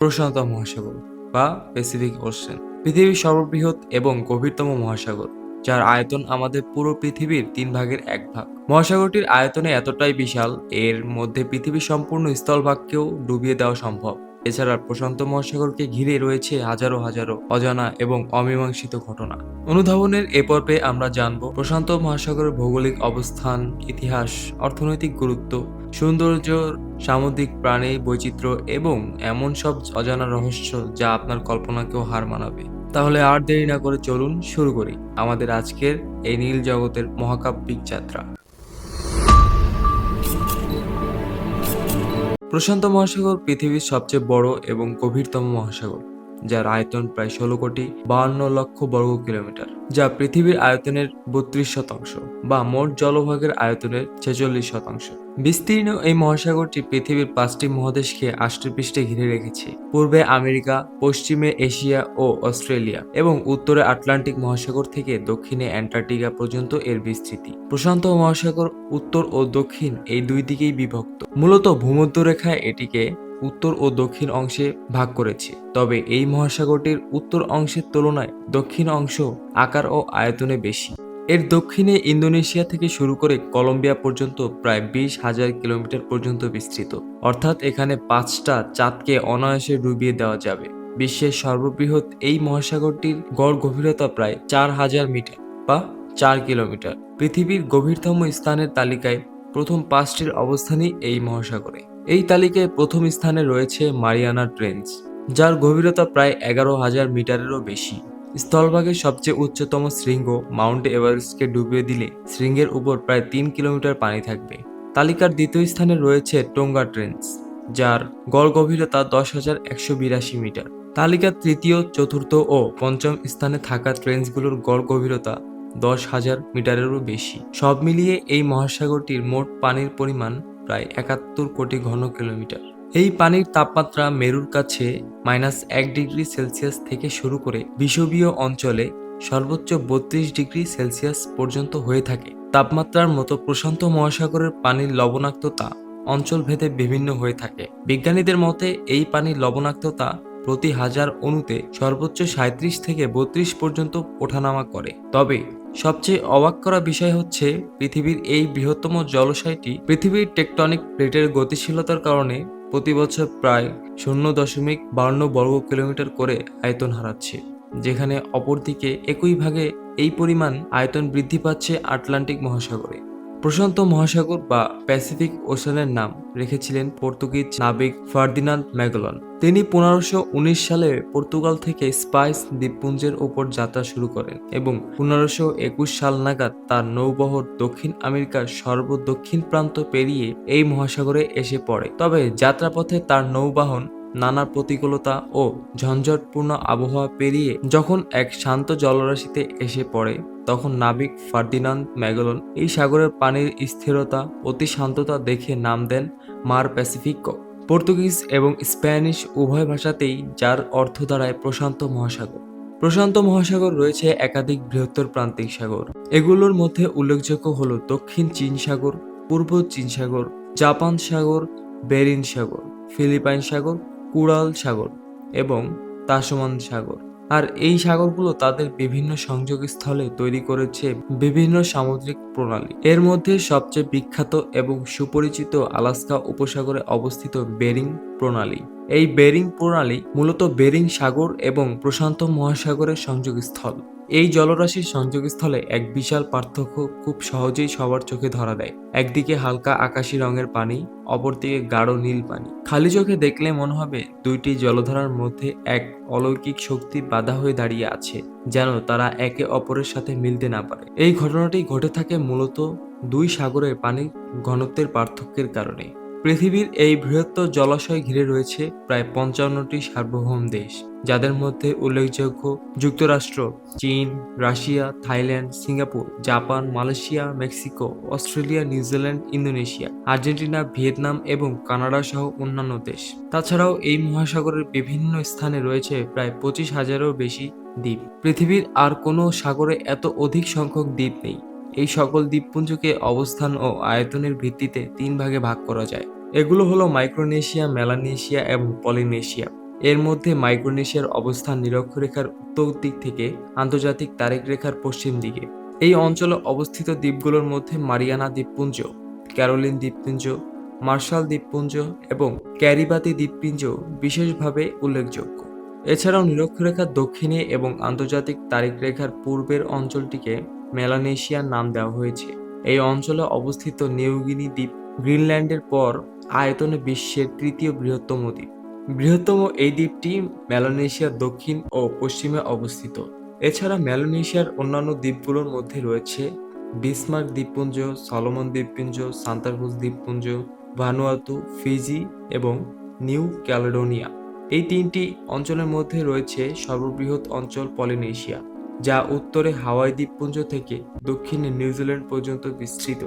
প্রশান্ত মহাসাগর বা Pacific ocean পৃথিবীর সর্ববৃহৎ এবং গভীরতম মহাসাগর, যার আয়তন আমাদের পুরো পৃথিবীর তিন ভাগের এক ভাগ। মহাসাগরটির আয়তনে এতটাই বিশাল, এর মধ্যে পৃথিবীর সম্পূর্ণ স্থলভাগকেও ডুবিয়ে দেওয়া সম্ভব। এছাড়া প্রশান্ত মহাসাগরকে ঘিরে রয়েছে হাজারো হাজারো অজানা এবং অমীমাংসিত ঘটনা। অনুধাবনের এ পর্বে আমরা জানব প্রশান্ত মহাসাগরের ভৌগোলিক অবস্থান, ইতিহাস, অর্থনৈতিক গুরুত্ব, সৌন্দর্য, সামুদ্রিক প্রাণী বৈচিত্র্য এবং এমন সব অজানা রহস্য যা আপনার কল্পনাকেও হার মানাবে। তাহলে আর দেরি না করে চলুন শুরু করি আমাদের আজকের এই নীল জগতের মহাকাব্যিক যাত্রা। প্রশান্ত মহাসাগর পৃথিবীর সবচেয়ে বড় এবং গভীরতম মহাসাগর। যার আয়তন প্রায় ষোলো কোটি বাহান্ন লক্ষ বর্গ কিলোমিটার, যা পৃথিবীর আয়তনের বত্রিশ শতাংশ বা মোট জলভাগের আয়তনের ছেচল্লিশ শতাংশ। বিস্তীর্ণ এই মহাসাগরটি পৃথিবীর পাঁচটি মহাদেশকে আষ্টপৃষ্ঠে ঘিরে রেখেছে, পূর্বে আমেরিকা, পশ্চিমে এশিয়া ও অস্ট্রেলিয়া এবং উত্তরে আটলান্টিক মহাসাগর থেকে দক্ষিণে অ্যান্টার্কটিকা পর্যন্ত এর বিস্তৃতি। প্রশান্ত মহাসাগর উত্তর ও দক্ষিণ এই দুই দিকেই বিভক্ত। মূলত ভূমধ্যরেখায় এটিকে উত্তর ও দক্ষিণ অংশে ভাগ করেছে। তবে এই মহাসাগরটির উত্তর অংশের তুলনায় দক্ষিণ অংশ আকার ও আয়তনে বেশি। এর দক্ষিণে ইন্দোনেশিয়া থেকে শুরু করে কলম্বিয়া পর্যন্ত প্রায় বিশ হাজার কিলোমিটার পর্যন্ত বিস্তৃত। অর্থাৎ এখানে পাঁচটা চাঁদকে অনায়াসে ডুবিয়ে দেওয়া যাবে। বিশ্বের সর্ববৃহৎ এই মহাসাগরটির গড় গভীরতা প্রায় চার হাজার মিটার বা চার কিলোমিটার। পৃথিবীর গভীরতম স্থানের তালিকায় প্রথম পাঁচটির অবস্থানই এই মহাসাগরে। এই তালিকায় প্রথম স্থানে রয়েছে মারিয়ানা ট্রেঞ্চ যার গভীরতা প্রায় এগারো হাজার মিটারেরও বেশি। স্থলভাগের সবচেয়ে উচ্চতম শৃঙ্গ মাউন্ট এভারেস্টকে ডুবিয়ে দিলে শৃঙ্গের উপর প্রায় তিন কিলোমিটার পানি থাকবে। তালিকার দ্বিতীয় স্থানে রয়েছে টোঙ্গা ট্রেঞ্চ যার গড় গভীরতা দশ হাজার একশো বিরাশি মিটার। তালিকার তৃতীয়, চতুর্থ ও পঞ্চম স্থানে থাকা ট্রেঞ্চগুলোর গড় গভীরতা দশ হাজার মিটারেরও বেশি। সব মিলিয়ে এই মহাসাগরটির মোট পানির পরিমাণ প্রায় একাত্তর কোটি ঘন কিলোমিটার। এই পানির তাপমাত্রা মেরুর কাছে মাইনাস এক ডিগ্রি সেলসিয়াস থেকে শুরু করে বিষুবীয় অঞ্চলে সর্বোচ্চ বত্রিশ ডিগ্রি সেলসিয়াস পর্যন্ত হয়ে থাকে। তাপমাত্রার মতো প্রশান্ত মহাসাগরের পানির লবণাক্ততা অঞ্চল ভেদে বিভিন্ন হয়ে থাকে। বিজ্ঞানীদের মতে, এই পানির লবণাক্ততা প্রতি হাজার অণুতে সর্বোচ্চ সাঁত্রিশ থেকে বত্রিশ পর্যন্ত ওঠানামা করে। তবে সবচেয়ে অবাক করা বিষয় হচ্ছে পৃথিবীর এই বৃহত্তম জলাশয়টি পৃথিবীর টেকটনিক প্লেটের গতিশীলতার কারণে প্রতি বছর প্রায় শূন্য দশমিক বান্ন বর্গ কিলোমিটার করে আয়তন হারাচ্ছে, যেখানে অপরদিকে একই ভাগে এই পরিমাণ আয়তন বৃদ্ধি পাচ্ছে আটলান্টিক মহাসাগরে। প্রশান্ত মহাসাগর বা প্যাসিফিক ওশানের নাম রেখেছিলেন পর্তুগিজ নাবিক ফার্দিনান্দ ম্যাগলন। তিনি পনেরোশো সালে পর্তুগাল থেকে স্পাইস দ্বীপপুঞ্জের ওপর যাত্রা শুরু করেন এবং পনেরোশো একুশ সাল নাগাদ তার নৌবহর দক্ষিণ আমেরিকার সর্বদক্ষিণ প্রান্ত পেরিয়ে এই মহাসাগরে এসে পড়ে। তবে যাত্রাপথে তার নৌবাহন, নানা প্রতিকূলতা ও ঝঞ্ঝটপূর্ণ আবহাওয়া পেরিয়ে যখন এক শান্ত জলরাশিতে এসে পড়ে তখন নাবিক ফার্দিনান্দ ম্যাগলন এই সাগরের পানির স্থিরতা, অতি শান্ততা দেখে নাম দেন মার প্যাসিফিকো। পর্তুগিজ এবং স্প্যানিশ উভয় ভাষাতেই যার অর্থ দাঁড়ায় প্রশান্ত মহাসাগর। প্রশান্ত মহাসাগর রয়েছে একাধিক বৃহত্তর প্রান্তিক সাগর। এগুলোর মধ্যে উল্লেখযোগ্য হল দক্ষিণ চীন সাগর, পূর্ব চীন সাগর, জাপান সাগর, বেরিন সাগর, ফিলিপাইন সাগর, কুড়াল সাগর এবং তাসমান সাগর। আর এই সাগরগুলো তাদের বিভিন্ন সংযোগস্থলে তৈরি করেছে বিভিন্ন সামুদ্রিক প্রণালী। এর মধ্যে সবচেয়ে বিখ্যাত এবং সুপরিচিত আলাস্কা উপসাগরে অবস্থিত বেরিং প্রণালী। এই বেরিং প্রণালী মূলত বেরিং সাগর এবং প্রশান্ত মহাসাগরের সংযোগস্থল। এই জলরাশির সংযোগস্থলে এক বিশাল পার্থক্য খুব সহজেই সবার চোখে ধরা দেয়। একদিকে হালকা আকাশি রঙের পানি, অপরদিকে গাঢ় নীল পানি। খালি চোখে দেখলে মনে হবে দুইটি জলধারার মধ্যে এক অলৌকিক শক্তি বাধা হয়ে দাঁড়িয়ে আছে, যেন তারা একে অপরের সাথে মিলতে না পারে। এই ঘটনাটি ঘটে থাকে মূলত দুই সাগরের পানির ঘনত্বের পার্থক্যের কারণে। পৃথিবীর এই বৃহত্তর জলাশয় ঘিরে রয়েছে প্রায় পঞ্চান্নটি সার্বভৌম দেশ, যাদের মধ্যে উল্লেখযোগ্য যুক্তরাষ্ট্র, চীন, Russia, Thailand, Singapore, Japan, Malaysia, Mexico, Australia New Zealand Indonesia, Argentina, Vietnam এবং কানাডা সহ অন্যান্য দেশ। তাছাড়াও এই মহাসাগরের বিভিন্ন স্থানে রয়েছে প্রায় পঁচিশ হাজারেরও বেশি দ্বীপ। পৃথিবীর আর কোনো সাগরে এত অধিক সংখ্যক দ্বীপ নেই। এই সকল দ্বীপপুঞ্জকে অবস্থান ও আয়তনের ভিত্তিতে তিন ভাগে ভাগ করা যায়। এগুলো হলো মাইক্রোনেশিয়া, মেলানেশিয়া এবং পলিনেশিয়া। এর মধ্যে মাইক্রোনেশিয়ার অবস্থান নিরক্ষরেখার উত্তর দিক থেকে আন্তর্জাতিক তারেক রেখার পশ্চিম দিকে। এই অঞ্চলে অবস্থিত দ্বীপগুলোর মধ্যে মারিয়ানা দ্বীপপুঞ্জ, ক্যারোলিন দ্বীপপুঞ্জ, মার্শাল দ্বীপপুঞ্জ এবং ক্যারিবাতি দ্বীপপুঞ্জ বিশেষভাবে উল্লেখযোগ্য। এছাড়াও নিরক্ষরেখার দক্ষিণে এবং আন্তর্জাতিক তারিখ রেখার পূর্বের অঞ্চলটিকে মেলানেশিয়ার নাম দেওয়া হয়েছে। এই অঞ্চলে অবস্থিত নিউগিনি দ্বীপ গ্রিনল্যান্ডের পর আয়তনে বিশ্বের তৃতীয় বৃহত্তম দ্বীপ। বৃহত্তম এই দ্বীপটি মেলানেশিয়ার দক্ষিণ ও পশ্চিমে অবস্থিত। এছাড়া মেলানেশিয়ার অন্যান্য দ্বীপগুলোর মধ্যে রয়েছে বিসমার্ক দ্বীপপুঞ্জ, সলোমন দ্বীপপুঞ্জ, সান্তাক্রুজ দ্বীপপুঞ্জ, ভানুয়াতু, ফিজি এবং নিউ ক্যালেডোনিয়া। এই তিনটি অঞ্চলের মধ্যে রয়েছে সর্ববৃহৎ অঞ্চল পলিনেশিয়া। যা উত্তরে হাওয়াই দ্বীপপুঞ্জ থেকে দক্ষিণে নিউজিল্যান্ড পর্যন্ত বিস্তৃত।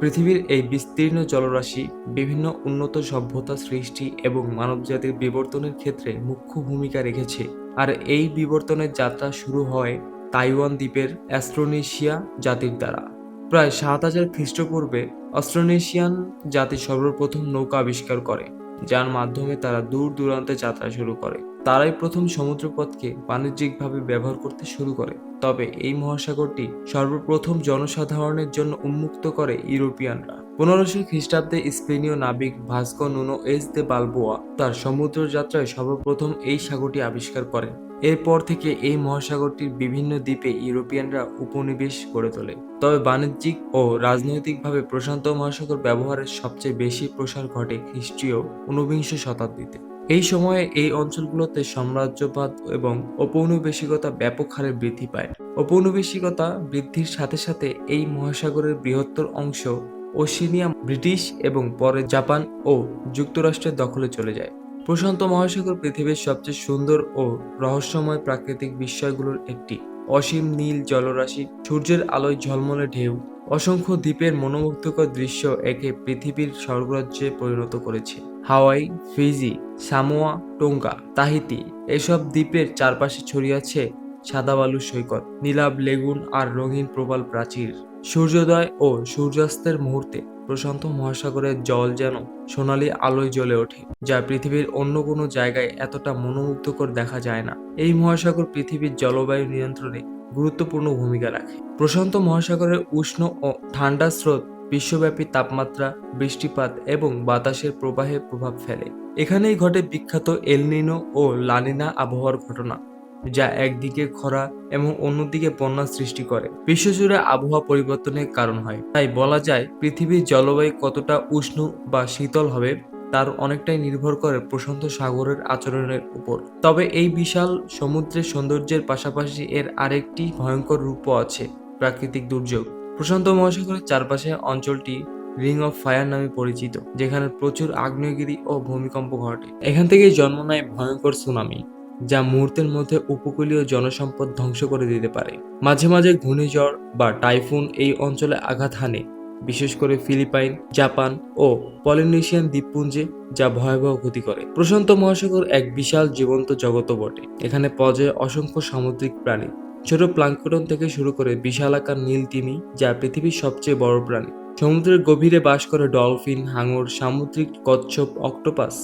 পৃথিবীর এই বিস্তীর্ণ জলরাশি বিভিন্ন উন্নত সভ্যতা সৃষ্টি এবং মানবজাতির বিবর্তনের ক্ষেত্রে মুখ্য ভূমিকা রেখেছে। আর এই বিবর্তনের যাত্রা শুরু হয় তাইওয়ান দ্বীপের অ্যাস্ট্রোনেশিয়া জাতির দ্বারা। প্রায় সাত হাজার খ্রিস্টপূর্বে অস্ট্রোনেশিয়ান জাতি সর্বপ্রথম নৌকা আবিষ্কার করে। যার মাধ্যমে তারা দূর দূরান্তে যাত্রা শুরু করে। তারাই প্রথম সমুদ্রপথকে বাণিজ্যিকভাবে ব্যবহার করতে শুরু করে। তবে এই মহাসাগরটি সর্বপ্রথম জনসাধারণের জন্য উন্মুক্ত করে ইউরোপিয়ানরা। পনেরোশো খ্রিস্টাব্দে স্পেনীয় নাবিক Vasco Nuno S de Balboa তার সমুদ্র যাত্রায় সর্বপ্রথম এই সাগরটি আবিষ্কার করেন। এরপর থেকে এই মহাসাগরটির বিভিন্ন দ্বীপে ইউরোপিয়ানরা উপনিবেশ গড়ে তোলে। তবে বাণিজ্যিক ও রাজনৈতিকভাবে প্রশান্ত মহাসাগর ব্যবহারের সবচেয়ে বেশি প্রসার ঘটে খ্রিস্টীয় ঊনবিংশ শতাব্দীতে। এই সময়ে এই অঞ্চলগুলোতে সাম্রাজ্যবাদ এবং ঔপনিবেশিকতা ব্যাপক হারে বৃদ্ধি পায়। ঔপনিবেশিকতা বৃদ্ধির সাথে সাথে এই মহাসাগরের বৃহত্তর অংশ ওশিনিয়া, ব্রিটিশ এবং পরে জাপান ও যুক্তরাষ্ট্রের দখলে চলে যায়। প্রশান্ত মহাসাগর পৃথিবীর সবচেয়ে সুন্দর ও রহস্যময় প্রাকৃতিক বিস্ময়গুলোর একটি। অসীম নীল জলরাশি, সূর্যের আলোয় ঝলমলে ঢেউ, অসংখ্য দ্বীপের মনোমুগ্ধকর দৃশ্য একে পৃথিবীর স্বর্গরাজ্যে পরিণত করেছে। Hawaii, Fiji, Samoa, Tonga, Tahiti, এসব দ্বীপের চারপাশে ছড়িয়ে আছে সাদা বালুর সৈকত, নীলাভ লেগুন আর রঙিন প্রবাল প্রাচীর। সূর্যোদয় ও সূর্যাস্তের মুহূর্তে প্রশান্ত মহাসাগরের জল যেন সোনালি আলোয় জ্বলে ওঠে, যা পৃথিবীর অন্য কোনো জায়গায় এতটা মনোমুগ্ধকর দেখা যায় না। এই মহাসাগর পৃথিবীর জলবায়ু নিয়ন্ত্রণে গুরুত্বপূর্ণ ভূমিকা রাখে। প্রশান্ত মহাসাগরের উষ্ণ ও ঠান্ডা স্রোত বিশ্বব্যাপী তাপমাত্রা, বৃষ্টিপাত এবং বাতাসের প্রবাহে প্রভাব ফেলে। এখানেই ঘটে বিখ্যাত এলনিনো ও লানিনা আবহাওয়ার ঘটনা। যা একদিকে খরা এবং অন্যদিকে বন্যা সৃষ্টি করে। বিশ্বজুড়ে আবহাওয়া পরিবর্তনের কারণ হয়। তাই বলা যায়, পৃথিবীর জলবায়ু কতটা উষ্ণ বা শীতল হবে তার অনেকটাই নির্ভর করে প্রশান্ত সাগরের আচরণের উপর। তবে এই বিশাল সমুদ্রের সৌন্দর্যের পাশাপাশি এর আরেকটি ভয়ঙ্কর রূপও আছে, প্রাকৃতিক দুর্যোগ। প্রশান্ত মহাসাগরের চারপাশে অঞ্চলটি রিং অফ ফায়ার নামে পরিচিত, যেখানে প্রচুর আগ্নেয়গিরি ও ভূমিকম্প ঘটে। এখান থেকেই জন্ম নেয় ভয়ঙ্কর সুনামি। যা মুহূর্তের মধ্যে উপকূলীয় জনসম্পদ ধ্বংস করে দিতে পারে। মাঝে মাঝে ঘূর্ণিঝড় বা টাইফুন এই অঞ্চলে আঘাত হানে, বিশেষ করে ফিলিপাইন, জাপান ও পলিনেশিয়ান দ্বীপপুঞ্জে, যা ভয়াবহ ক্ষতি করে। প্রশান্ত মহাসাগর এক বিশাল জীবন্ত জগৎ বটে। এখানে যায় অসংখ্য সামুদ্রিক প্রাণী। ছোট প্লাঙ্কটন থেকে শুরু করে বিশাল আকার নীল তিমি, যা পৃথিবীর সবচেয়ে বড় প্রাণী। সমুদ্রের গভীরে বাস করে ডলফিন, হাঙর, সামুদ্রিক কচ্ছপ, অক্টোপাস,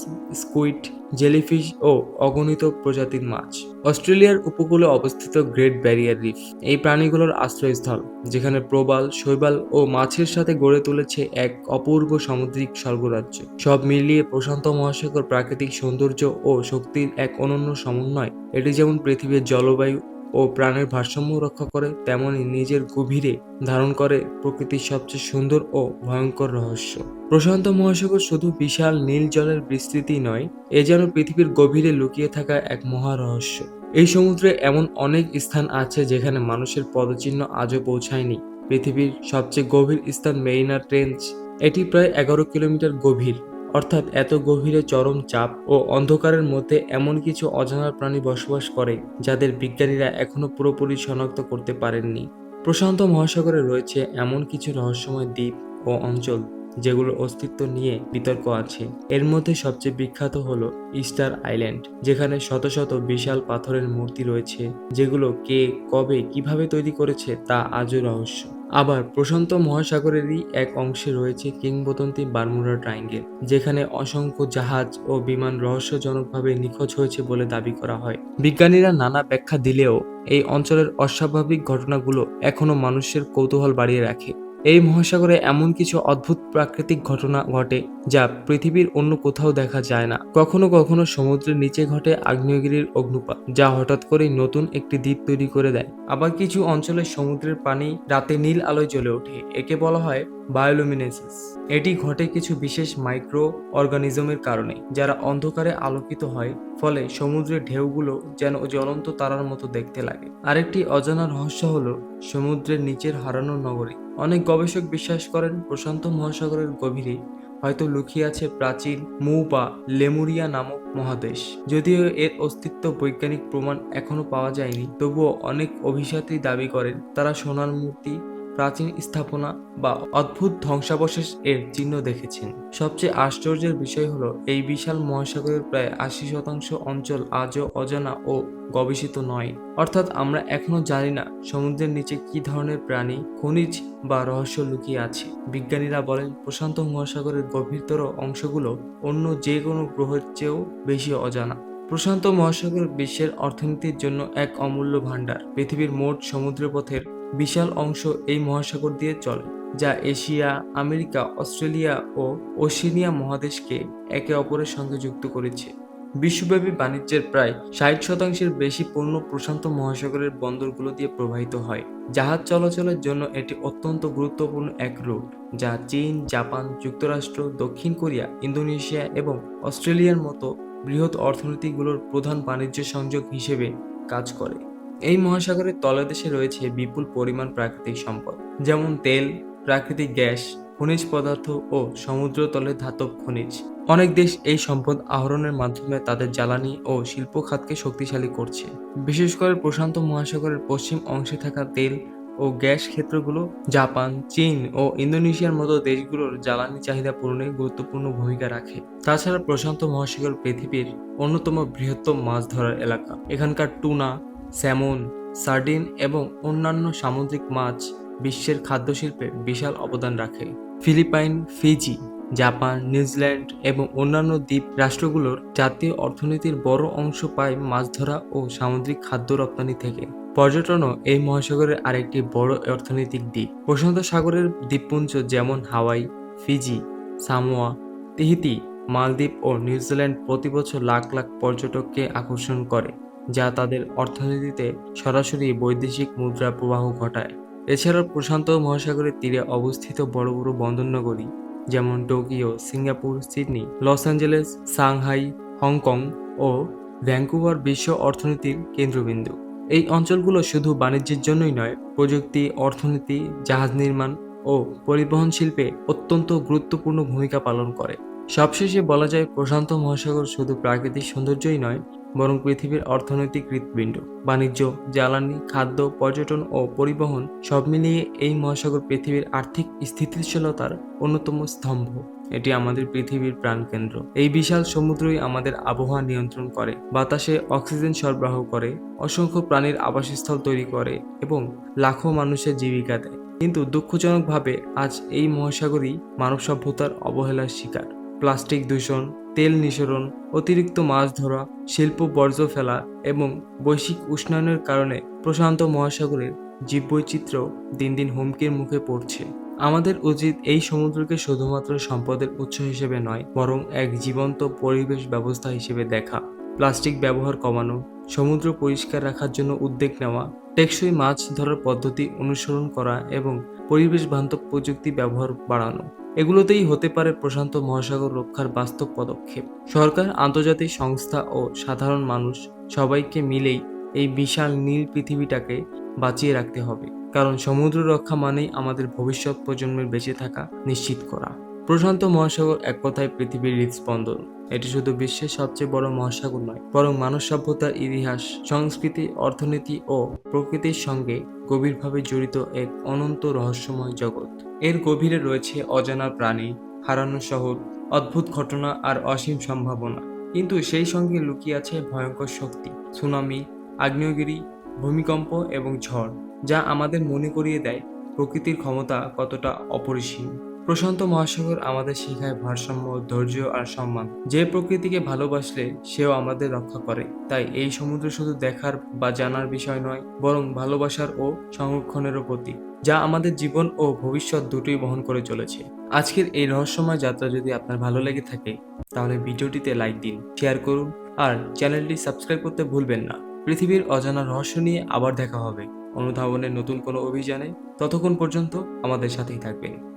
স্কুইড, জেলিফিশ ও অগণিত প্রজাতির মাছ। অস্ট্রেলিয়ার উপকূলে অবস্থিত গ্রেট ব্যারিয়ার রিফ এই প্রাণীগুলোর আশ্রয়স্থল, যেখানে প্রবাল, শৈবাল ও মাছের সাথে গড়ে তুলেছে এক অপূর্ব সামুদ্রিক স্বর্গরাজ্য। সব মিলিয়ে প্রশান্ত মহাসাগর প্রাকৃতিক সৌন্দর্য ও শক্তির এক অনন্য সমন্বয়। এটি যেমন পৃথিবীর জলবায়ু ও প্রাণের ভারসাম্য রক্ষা করে, তেমনি নিজের গভীরে ধারণ করে প্রকৃতির সবচেয়ে সুন্দর ও ভয়ঙ্কর রহস্য। প্রশান্ত মহাসাগর শুধু বিশাল নীল জলের বিস্তৃতি নয়, এ যেন পৃথিবীর গভীরে লুকিয়ে থাকা এক মহা রহস্য। এই সমুদ্রে এমন অনেক স্থান আছে যেখানে মানুষের পদচিহ্ন আজও পৌঁছায়নি। পৃথিবীর সবচেয়ে গভীর স্থান মেরিনা ট্রেঞ্চ এটি প্রায় এগারো কিলোমিটার গভীর। অর্থাৎ এত গভীরে চরম চাপ ও অন্ধকারের মধ্যে এমন কিছু অজানা প্রাণী বসবাস করে যাদের বিজ্ঞানীরা এখনও পুরোপুরি শনাক্ত করতে পারেননি। প্রশান্ত মহাসাগরে রয়েছে এমন কিছু রহস্যময় দ্বীপ ও অঞ্চল যেগুলোর অস্তিত্ব নিয়ে বিতর্ক আছে। এর মধ্যে সবচেয়ে বিখ্যাত হল ইস্টার আইল্যান্ড, যেখানে শত শত বিশাল পাথরের মূর্তি রয়েছে, যেগুলো কে, কবে, কীভাবে তৈরি করেছে তা আজও রহস্য। আবার প্রশান্ত মহাসাগরেরই এক অংশে রয়েছে কিংবদন্তি বার্মুরা ট্রাইঙ্গেল যেখানে অসংখ্য জাহাজ ও বিমান রহস্যজনকভাবে নিখোঁজ হয়েছে বলে দাবি করা হয়। বিজ্ঞানীরা নানা ব্যাখ্যা দিলেও এই অঞ্চলের অস্বাভাবিক ঘটনাগুলো এখনও মানুষের কৌতূহল বাড়িয়ে রাখে। এই মহাসাগরে এমন কিছু অদ্ভুত প্রাকৃতিক ঘটনা ঘটে যা পৃথিবীর অন্য কোথাও দেখা যায় না। কখনো কখনো সমুদ্রের নিচে ঘটে আগ্নেয়গিরির অগ্নুপাত, যা হঠাৎ করে নতুন একটি দ্বীপ তৈরি করে দেয়। আবার কিছু অঞ্চলে সমুদ্রের পানি রাতে নীল আলোয় জ্বলে ওঠে। একে বলা হয় বায়োলুমিনেসিস। এটি ঘটে কিছু বিশেষ মাইক্রো অর্গানিজমের কারণে, যারা অন্ধকারে আলোকিত হয়, ফলে সমুদ্রের ঢেউগুলো যেন জ্বলন্ত তারার মতো দেখতে লাগে। আরেকটি অজানা রহস্য হলো সমুদ্রের নিচের হারানো নগরী। অনেক গবেষক বিশ্বাস করেন, প্রশান্ত মহাসাগরের গভীরে হয়তো লুকিয়ে আছে প্রাচীন মৌ বা লেমুরিয়া নামক মহাদেশ। যদিও এর অস্তিত্ব বৈজ্ঞানিক প্রমাণ এখনও পাওয়া যায়নি, তবুও অনেক অভিযাত্রী দাবি করেন, তারা সোনার মূর্তি প্রাচীন স্থাপনা বা অদ্ভুত ধ্বংসাবশেষ এর চিহ্ন দেখেছেন। সবচেয়ে আশ্চর্যের বিষয় হলো, এই বিশাল মহাসাগরের প্রায় আশি শতাংশ অঞ্চল আজও অজানা ও গবেষিত নয়। অর্থাৎ আমরা এখনও জানি না সমুদ্রের নিচে কি ধরনের প্রাণী, খনিজ বা রহস্য লুকিয়ে আছে। বিজ্ঞানীরা বলেন, প্রশান্ত মহাসাগরের গভীরতর অংশগুলো অন্য যে কোনো গ্রহের চেয়েও বেশি অজানা। প্রশান্ত মহাসাগর বিশ্বের অর্থনীতির জন্য এক অমূল্য ভাণ্ডার। পৃথিবীর মোট সমুদ্রপথের বিশাল অংশ এই মহাসাগর দিয়ে চলে, যা এশিয়া, আমেরিকা, অস্ট্রেলিয়া ও ওশেনিয়া মহাদেশকে একে অপরের সঙ্গে যুক্ত করেছে। বিশ্বব্যাপী বাণিজ্যের প্রায় ষাট শতাংশের বেশি পণ্য প্রশান্ত মহাসাগরের বন্দরগুলো দিয়ে প্রবাহিত হয়, জাহাজ চলাচলের জন্য এটি অত্যন্ত গুরুত্বপূর্ণ এক রুট, যা চীন, জাপান, যুক্তরাষ্ট্র, দক্ষিণ কোরিয়া, ইন্দোনেশিয়া এবং অস্ট্রেলিয়ার মতো বৃহৎ অর্থনীতিগুলোর প্রধান বাণিজ্য সংযোগ হিসেবে কাজ করে। এই মহাসাগরের তলদেশে রয়েছে বিপুল পরিমাণ প্রাকৃতিক সম্পদ, যেমন তেল, প্রাকৃতিক গ্যাস, খনিজ পদার্থ ও সমুদ্রতলের ধাতব খনিজ। অনেক দেশ এই সম্পদ আহরণের মাধ্যমে তাদের জ্বালানি ও শিল্প খাতকে শক্তিশালী করছে। বিশেষ করে প্রশান্ত মহাসাগরের পশ্চিম অংশে থাকা তেল ও গ্যাস ক্ষেত্রগুলো জাপান, চীন ও ইন্দোনেশিয়ার মতো দেশগুলোর জ্বালানি চাহিদা পূরণে গুরুত্বপূর্ণ ভূমিকা রাখে। তাছাড়া প্রশান্ত মহাসাগর পৃথিবীর অন্যতম বৃহত্তম মাছ ধরার এলাকা। এখানকার টুনা স্যামন, সার্ডিন এবং অন্যান্য সামুদ্রিক মাছ বিশ্বের খাদ্যশিল্পে বিশাল অবদান রাখে। ফিলিপাইন, ফিজি, জাপান, নিউজিল্যান্ড এবং অন্যান্য দ্বীপ রাষ্ট্রগুলোর জাতীয় অর্থনীতির বড় অংশ পায় মাছ ধরা ও সামুদ্রিক খাদ্য রপ্তানি থেকে। পর্যটনও এই মহাসাগরের আরেকটি বড় অর্থনৈতিক দিক প্রশান্ত সাগরের দ্বীপপুঞ্জ যেমন হাওয়াই, ফিজি, সামোয়া, তিহিতি, মালদ্বীপ ও নিউজিল্যান্ড প্রতি বছর লাখ লাখ পর্যটককে আকর্ষণ করে। যা তাদের অর্থনীতিতে সরাসরি বৈদেশিক মুদ্রা প্রবাহ ঘটায়। এছাড়াও প্রশান্ত মহাসাগরের তীরে অবস্থিত বড় বড় বন্দর নগরী যেমন Tokyo, Singapore, Sydney, Los Angeles, Shanghai, Hong Kong ও ভ্যাঙ্কুভার বিশ্ব অর্থনীতির কেন্দ্রবিন্দু। এই অঞ্চলগুলো শুধু বাণিজ্যের জন্যই নয়, প্রযুক্তি, অর্থনীতি, জাহাজ নির্মাণ ও পরিবহন শিল্পে অত্যন্ত গুরুত্বপূর্ণ ভূমিকা পালন করে। সবশেষে বলা যায় প্রশান্ত মহাসাগর শুধু প্রাকৃতিক সৌন্দর্যই নয়, বরং পৃথিবীর অর্থনৈতিক হৃৎপিণ্ড, বাণিজ্য, জ্বালানি, খাদ্য, পর্যটন ও পরিবহন সব মিলিয়ে এই মহাসাগর পৃথিবীর আর্থিক স্থিতিশীলতার অন্যতম স্তম্ভ। এটি আমাদের পৃথিবীর প্রাণকেন্দ্র। এই বিশাল সমুদ্রই আমাদের আবহাওয়া নিয়ন্ত্রণ করে, বাতাসে অক্সিজেন সরবরাহ করে, অসংখ্য প্রাণীর আবাসস্থল তৈরি করে এবং লাখো মানুষের জীবিকা দেয়। কিন্তু দুঃখজনকভাবে আজ এই মহাসাগরই মানব সভ্যতার অবহেলার শিকার। প্লাস্টিক দূষণ, তেল নিঃসরণ, অতিরিক্ত মাছ ধরা, শিল্প বর্জ্য ফেলা এবং বৈশ্বিক উষ্ণায়নের কারণে প্রশান্ত মহাসাগরের জীববৈচিত্র্য দিন দিন হুমকির মুখে পড়ছে। আমাদের উচিত এই সমুদ্রকে শুধুমাত্র সম্পদের উৎস হিসেবে নয়, বরং এক জীবন্ত পরিবেশ ব্যবস্থা হিসেবে দেখা। প্লাস্টিক ব্যবহার কমানো, সমুদ্র পরিষ্কার রাখার জন্য উদ্যোগ নেওয়া, টেকসই মাছ ধরার পদ্ধতি অনুসরণ করা এবং পরিবেশ বান্ধব প্রযুক্তি ব্যবহার বাড়ানো। এগুলোতেই হতে পারে প্রশান্ত মহাসাগর রক্ষার বাস্তব পদক্ষেপ। সরকার, আন্তর্জাতিক সংস্থা ও সাধারণ মানুষ সবাইকে মিলেই এই বিশাল নীল পৃথিবীটাকে বাঁচিয়ে রাখতে হবে। কারণ সমুদ্র রক্ষা মানেই আমাদের ভবিষ্যৎ প্রজন্মের বেঁচে থাকা নিশ্চিত করা। প্রশান্ত মহাসাগর এক কথায় পৃথিবীর হৃদস্পন্দন। এটি শুধু বিশ্বের সবচেয়ে বড় মহাসাগর নয়, বরং মানব সভ্যতার ইতিহাস, সংস্কৃতি, অর্থনীতি ও প্রকৃতির সঙ্গে গভীরভাবে জড়িত এক অনন্ত রহস্যময় জগৎ। এর গভীরে রয়েছে অজানা প্রাণী, হারানো শহর, অদ্ভুত ঘটনা আর অসীম সম্ভাবনা। কিন্তু সেই সঙ্গে লুকিয়ে আছে ভয়ঙ্কর শক্তি, সুনামি, আগ্নেয়গিরি, ভূমিকম্প এবং ঝড়, যা আমাদের মনে করিয়ে দেয় প্রকৃতির ক্ষমতা কতটা অপরিসীম। প্রশান্ত মহাসাগর আমাদের শেখায় ভারসাম্য, ধৈর্য আর সম্মান। যে প্রকৃতিকে ভালোবাসলে সেও আমাদের রক্ষা করে। তাই এই সমুদ্র শুধু দেখার বা জানার বিষয় নয়, বরং ভালোবাসার ও সংরক্ষণেরও প্রতীক, যা আমাদের জীবন ও ভবিষ্যৎ দুটোই বহন করে চলেছে। আজকের এই রহস্যময় যাত্রা যদি আপনার ভালো লেগে থাকে, তাহলে ভিডিওটিতে লাইক দিন, শেয়ার করুন, আর চ্যানেলটি সাবস্ক্রাইব করতে ভুলবেন না। পৃথিবীর অজানা রহস্য নিয়ে আবার দেখা হবে। অনুধাবনের নতুন কোনো অভিযানে ততক্ষণ পর্যন্ত আমাদের সাথেই থাকবেন।